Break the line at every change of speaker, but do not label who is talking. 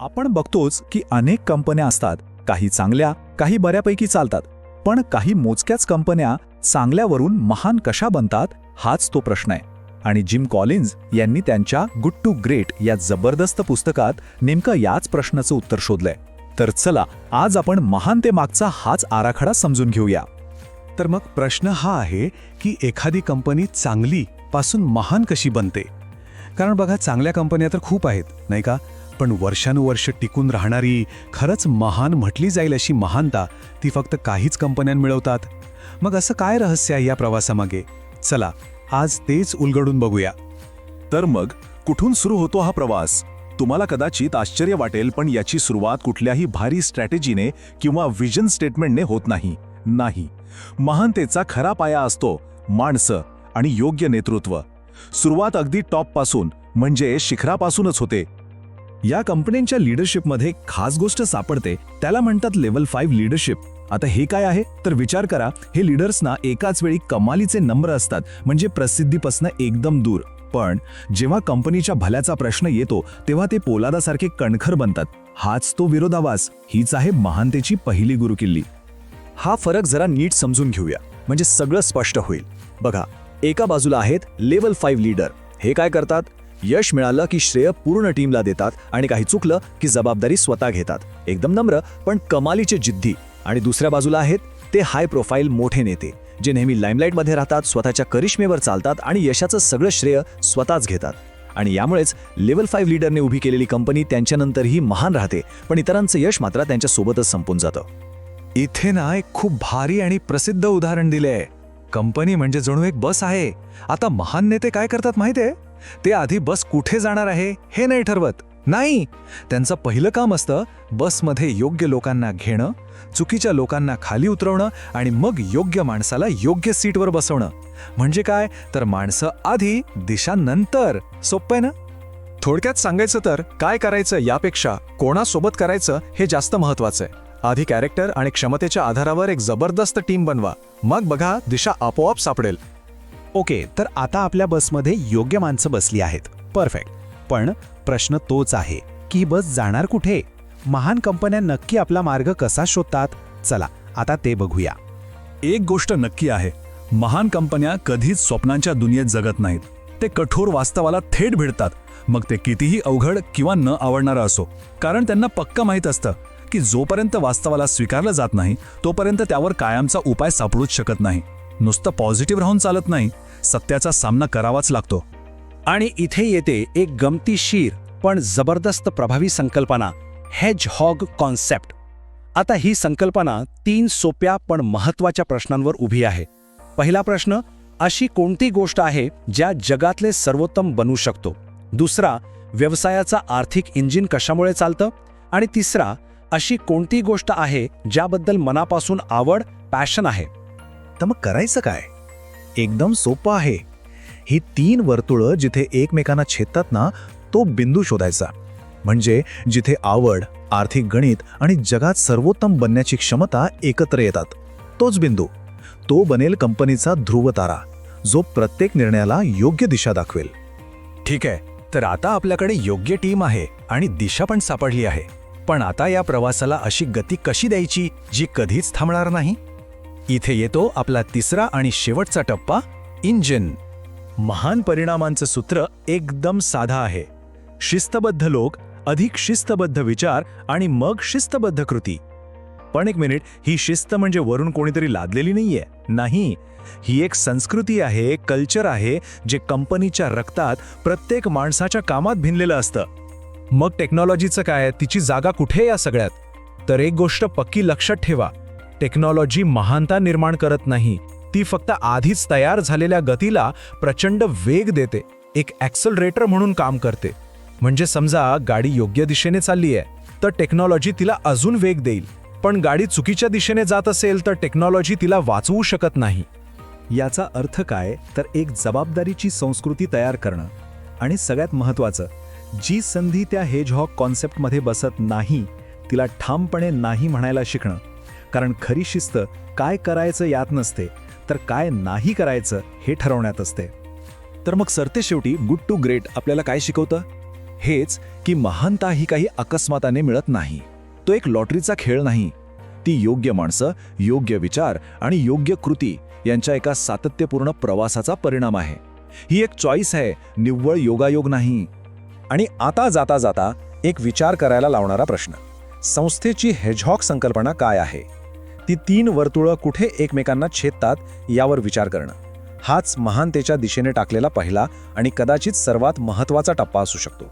आपण बघतोच की अनेक कंपन्या असतात. काही चांगल्या काही बऱ्यापैकी चालतात. पण काही मोजक्याच कंपन्या चांगल्यावरून महान कशा बनतात हाच तो प्रश्न आहे. आणि जिम कॉलिन्स यांनी त्यांच्या गुड टू ग्रेट या जबरदस्त पुस्तकात नेमकं याच प्रश्नाचं उत्तर शोधलंय. तर चला आज आपण महान ते मागचा हाच आराखडा समजून घेऊया.
तर मग प्रश्न हा आहे की एखादी कंपनी चांगली पासून महान कशी बनते? कारण बघा चांगल्या कंपन्या तर खूप आहेत नाही का? पण वर्षानुवर्ष टिकून राहणारी खरंच महान म्हटली जाईल अशी महानता ती फक्त काहीच कंपन्या मिळवतात. मग असं काय रहस्य आहे या प्रवासामागे? चला आज तेच उलगडून बघूया.
तर मग कुठून सुरू होतो हा प्रवास? तुम्हाला कदाचित आश्चर्य वाटेल पण याची सुरुवात कुठल्याही भारी स्ट्रॅटेजीने किंवा विजन स्टेटमेंटने होत नाही. नाही. महानतेचा खरा पाया असतो माणसं आणि योग्य नेतृत्व. सुरुवात अगदी टॉपपासून म्हणजे शिखरापासूनच होते.
या कंपन्यांच्या लिडरशिपमध्ये खास गोष्ट सापडते त्याला म्हणतात लेवल फाईव्ह लिडरशिप. आता हे काय आहे? तर विचार करा हे लिडर्सना एकाच वेळी कमालीचे नम्र असतात म्हणजे प्रसिद्धीपासनं एकदम दूर. पण जेव्हा कंपनीच्या भल्याचा प्रश्न येतो तेव्हा ते पोलादासारखे कणखर बनतात. हाच तो विरोधावास हीच आहे महानतेची पहिली गुरुकिल्ली.
हा फरक जरा नीट समजून घेऊया म्हणजे सगळं स्पष्ट होईल. बघा एका बाजूला आहेत लेवल फाईव्ह लीडर. हे काय करतात? यश मिळालं की श्रेय पूर्ण टीमला देतात आणि काही चुकलं की जबाबदारी स्वतः घेतात. एकदम नम्र पण कमालीचे जिद्दी. आणि दुसऱ्या बाजूला आहेत ते हाय प्रोफाईल मोठे नेते जे नेहमी लाईमलाईटमध्ये राहतात स्वतःच्या करिश्मेवर चालतात आणि यशाचं सगळं श्रेय स्वतःच घेतात. आणि यामुळेच लेवल फाईव्ह लीडरने उभी केलेली कंपनी त्यांच्यानंतरही महान राहते पण इतरांचं यश मात्र त्यांच्यासोबतच संपून जातं.
इथे ना एक खूप भारी आणि प्रसिद्ध उदाहरण दिले कंपनी म्हणजे जणू एक बस आहे. आता महान नेते काय करतात माहितीये? ते आधी बस कुठे जाणार आहे हे नाही ठरवत. नाही त्यांचं पहिलं काम असतं बसमध्ये योग्य लोकांना घेणं चुकीच्या लोकांना खाली उतरवणं आणि मग योग्य माणसाला योग्य सीटवर बसवणं. म्हणजे काय? तर माणसं आधी दिशा नंतर सोपं आहे ना? थोडक्यात सांगायचं तर काय करायचं यापेक्षा कोणासोबत करायचं हे जास्त महत्वाचं आहे. आधी कॅरेक्टर आणि क्षमतेच्या आधारावर एक जबरदस्त टीम बनवा. मग बघा दिशा आपोआप सापडेल.
ओके तर आता आपल्या बसमध्ये योग्य माणसं बसली आहेत. परफेक्ट. पण प्रश्न तोच आहे की ही बस जाणार कुठे? महान कंपन्या नक्की आपला मार्ग कसा शोधतात? चला आता ते बघूया.
एक गोष्ट नक्की आहे महान कंपन्या कधीच स्वप्नांच्या दुनियेत जगत नाहीत. ते कठोर वास्तवाला थेट भिडतात. मग ते कितीही अवघड किंवा न आवडणारं असो कारण त्यांना पक्क माहीत असतं की जोपर्यंत वास्तवाला स्वीकारलं जात नाही तोपर्यंत त्यावर कायमचा उपाय सापडूच शकत नाही. नुसतं पॉझिटिव्ह राहून चालत नाही सत्याचा सामना करावाच लागतो.
आणि इथे येते एक गमतीशीर पण जबरदस्त प्रभावी संकल्पना हेज हॉग कॉन्सेप्ट आता ही संकल्पना तीन सोप्या पण महत्त्वाच्या प्रश्नांवर उभी आहे. पहिला प्रश्न अशी कोणती गोष्ट आहे ज्या जगातले सर्वोत्तम बनू शकतो? दुसरा व्यवसायाचा आर्थिक इंजिन कशामुळे चालतं? आणि तिसरा अशी कोणती गोष्ट आहे ज्याबद्दल मनापासून आवड पॅशन आहे?
तर मग करायचं काय? एकदम सोपं आहे. ही तीन वर्तुळं जिथे एकमेकांना छेदतात ना तो बिंदू शोधायचा. म्हणजे जिथे आवड आर्थिक गणित आणि जगात सर्वोत्तम बनण्याची क्षमता एकत्र येतात. तोच बिंदू. तो बनेल कंपनीचा ध्रुवतारा जो प्रत्येक निर्णयाला योग्य दिशा दाखवेल.
ठीक आहे. तर आता आपल्याकडे योग्य टीम आहे आणि दिशा पण सापडली आहे. पण आता या प्रवासाला अशी गती कशी द्यायची जी कधीच थांबणार नाही? इथे येतो आपला तिसरा आणि शेवटचा टप्पा इंजिन.
महान परिणामांचं सूत्र एकदम साधा आहे. शिस्तबद्ध लोक अधिक शिस्तबद्ध विचार आणि मग शिस्तबद्ध कृती. पण एक मिनिट ही शिस्त म्हणजे वरून कोणीतरी लादलेली नाहीये. नाही. ही एक संस्कृती आहे कल्चर आहे जे कंपनीच्या रक्तात प्रत्येक माणसाच्या कामात भिनलेलं असतं. मग टेक्नॉलॉजीचं काय? तिची जागा कुठे या सगळ्यात? तर एक गोष्ट पक्की लक्षात ठेवा. टेक्नॉलॉजी महानता निर्माण करत नाही ती फक्त आधीच तयार झालेल्या गतीला प्रचंड वेग देते एक ॲक्सलरेटर म्हणून काम करते. म्हणजे समजा गाडी योग्य दिशेने चालली आहे तर टेक्नॉलॉजी तिला अजून वेग देईल. पण गाडी चुकीच्या दिशेने जात असेल तर टेक्नॉलॉजी तिला वाचवू शकत नाही. याचा अर्थ काय? तर एक जबाबदारीची संस्कृती तयार करणं. आणि सगळ्यात महत्त्वाचं जी संधी त्या हेजहॉक कॉन्सेप्टमध्ये बसत नाही तिला ठामपणे नाही म्हणायला शिकणं. कारण खरी शिस्त काय करायचं यात नसते तर काय नाही करायचं हे ठरवण्यात असते. तर मग सरते शेवटी गुड टू ग्रेट आपल्याला काय शिकवतं?
हेच की महानता ही काही अकस्माताने मिळत नाही. तो एक लॉटरीचा खेळ नाही. ती योग्य माणसं योग्य विचार आणि योग्य कृती यांच्या एका सातत्यपूर्ण प्रवासाचा परिणाम आहे. ही एक चॉईस आहे निव्वळ योगायोग नाही.
आणि आता जाता जाता एक विचार करायला लावणारा प्रश्न. संस्थेची हेजहॉक संकल्पना काय आहे? ती तीन वर्तुळं कुठे एकमेकांना छेदतात यावर विचार करणं. हाच महानतेच्या दिशेने टाकलेला पहिला आणि कदाचित सर्वात महत्त्वाचा टप्पा असू शकतो.